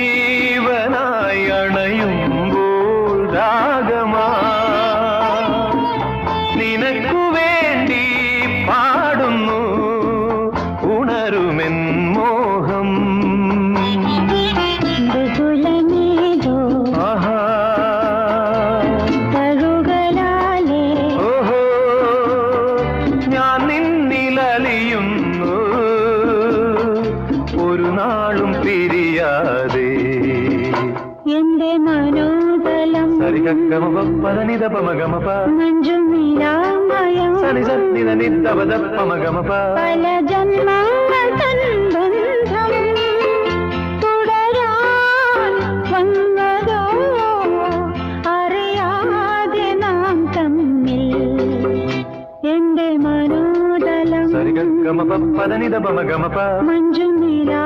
ജീവനായി അണയുമ്പോൾ രാഗമാ. നിനക്കു വേണ്ടി പാടുന്നു ഉണരുമെന്ന് നാളും പിരിയാതെ. എന്റെ മനോതലം സരിഗമ പദനിത പമഗമപ മഞ്ജും നിരാമയം സനി സന്നിധ നിദ്ദപദ പമഗമപ പല ജന്മങ്ങൾ சரிகமப பதனித பம கமப. மஞ்சள் நீரா